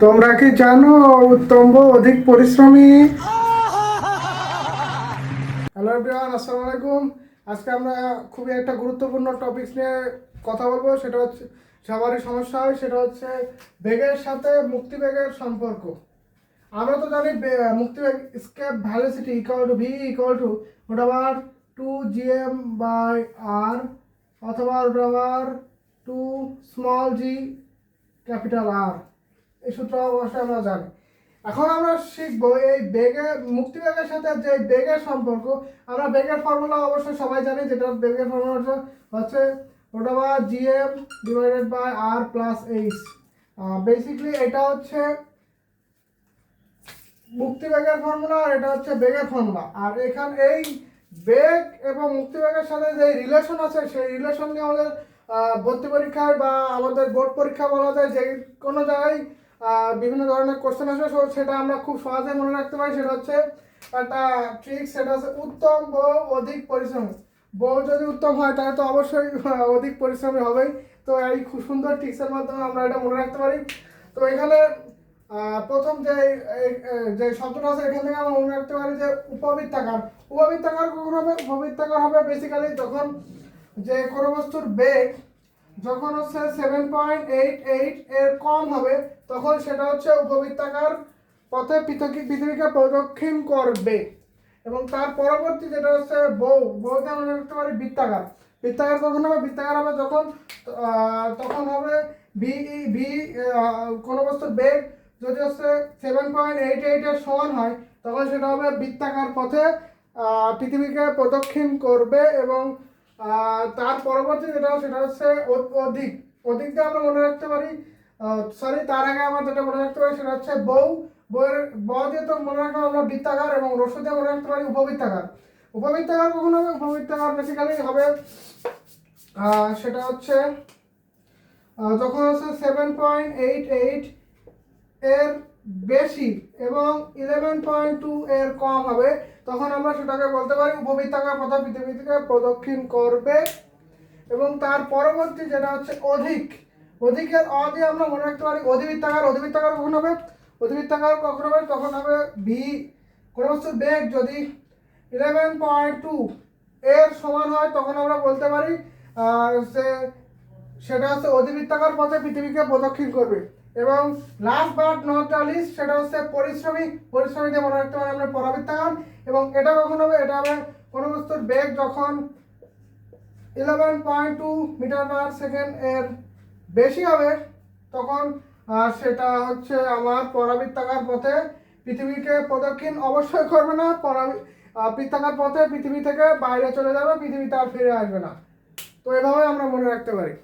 তোমরা কি জানো উত্তম্ব অধিক পরিশ্রমী? হ্যালো এভরিওয়ান আসসালামু আলাইকুম। আজকে আমরা খুবই একটা গুরুত্বপূর্ণ টপিকস নিয়ে কথা বলব। সেটা হচ্ছে, সবারই সমস্যা হয়, সেটা হচ্ছে বেগের সাথে মুক্তি বেগের সম্পর্ক। আমরা তো জানি বে- মুক্তি বেগ escape velocity equal to V equal to ওটা আবার টু জিএম বাই আর অথবা ওটা আবার two small G capital R এই সূত্র অবশ্যই আমরা জানি। এখন আমরা শিখব এই বেগের মুক্তি বেগের সাথে যে বেগের সম্পর্ক, আমরা বেগের ফর্মুলা অবশ্যই সবাই জানি, যেটা বেগের ফর্মুলা হচ্ছে ওটা বা GM divided by R plus H basically এটা হচ্ছে মুক্তি বেগের ফর্মুলা আর এটা হচ্ছে বেগের ফর্মুলা আর এখানে এই বেগ এবং মুক্তি বেগের সাথে যে রিলেশন আছে, সেই রিলেশন নিয়ে আমাদের ভর্তি পরীক্ষায় বা আমাদের বোর্ড পরীক্ষা বলা যায়, যে কোনো জায়গায় বিভিন্ন ধরনের কোশ্চেন আসবে, so সেটা আমরা খুব সহজে মনে রাখতে পারি। সেটা হচ্ছে একটা ট্রিক সেটা হচ্ছে উত্তম বউ অধিক পরিশ্রম। বউ যদি উত্তম হয়, তাহলে তো অবশ্যই অধিক পরিশ্রমী হবেই। তো এই খুব সুন্দর ট্রিক্সের মাধ্যমে আমরা এটা মনে রাখতে পারি। তো এখানে প্রথম যে যে শব্দটা আছে, এখান থেকে আমরা মনে রাখতে পারি যে উপবৃত্তাকার। উপবৃত্তাকার কখন হবে? উপবৃত্তাকার হবে বেসিক্যালি যখন যে কোনো বস্তুর বেগ যখন হচ্ছে সেভেন পয়েন্ট এইট এইট এর কম হবে, তখন সেটা হচ্ছে উপবৃত্তাকার পথে পৃথকী পৃথিবীকে প্রদক্ষিণ করবে। এবং তার পরবর্তী যেটা হচ্ছে বউ বউকে আমরা দেখতে পারি বৃত্তাকার। বৃত্তাকার কখন হবে? বৃত্তাকার হবে যখন তখন হবে বিই বি কোনো বস্তুর বেগ যদি হচ্ছে সেভেন পয়েন্ট এইট এইটের সমান হয়, তখন সেটা হবে বৃত্তাকার পথে পৃথিবীকে প্রদক্ষিণ করবে এবং তার পরবর্তী যেটা সেটা হচ্ছে অধিক। অধিক দিয়ে আমরা মনে রাখতে পারি সরি তার আগে আমরা যেটা মনে রাখতে পারি, সেটা হচ্ছে বউ। বউয়ের ব দিয়ে তো মনে রাখব আমরা বৃত্তাকার এবং দিয়ে মনে রাখতে পারি উপবৃত্তাকার। উপবৃত্তাকার কখন হবে? উপবৃত্তাকার বেসিক্যালি হবে সেটা হচ্ছে যখন হচ্ছে সেভেন পয়েন্ট এইট এইট এর বেশি এবং ইলেভেন পয়েন্ট টু এর কম হবে, তখন আমরা সেটাকে বলতে পারি উপবৃত্তাকার পথ পৃথিবী থেকে প্রদক্ষিণ করবে এবং তার পরবর্তী যেটা হচ্ছে অধিক, অধিকের অ দিয়ে আমরা মনে রাখতে পারি অধিবৃত্তাকার অধিবৃত্তাকার কখন হবে? অধিবৃত্তাকার কখন হবে? তখন হবে ভি কোনো বস্তুর বেগ যদি ইলেভেন পয়েন্ট টু এর সমান হয়, তখন আমরা বলতে পারি যে সেটা হচ্ছে অধিবৃত্তাকার পথে পৃথিবীকে প্রদক্ষিণ করবে। এবং লাস্ট বাট নট লিস্ট সেটা হচ্ছে পরিশ্রমী পরিশ্রমী দিয়ে মনে রাখতে পারি আমরা পরাবৃত্তাকার এবং এটা কখন হবে এটা হবে কোনো বস্তুর বেগ যখন eleven point two metre per second এর বেশি হবে তখন সেটা হচ্ছে আমার পরাবৃত্তাকার পথে পৃথিবীকে প্রদক্ষিণ অবশ্যই করবে না পরাবৃ- আহ, বৃত্তাকার পথে পৃথিবী থেকে বাইরে চলে যাবে পৃথিবীতে আর ফিরে আসবে না। তো এভাবে আমরা মনে রাখতে পারি।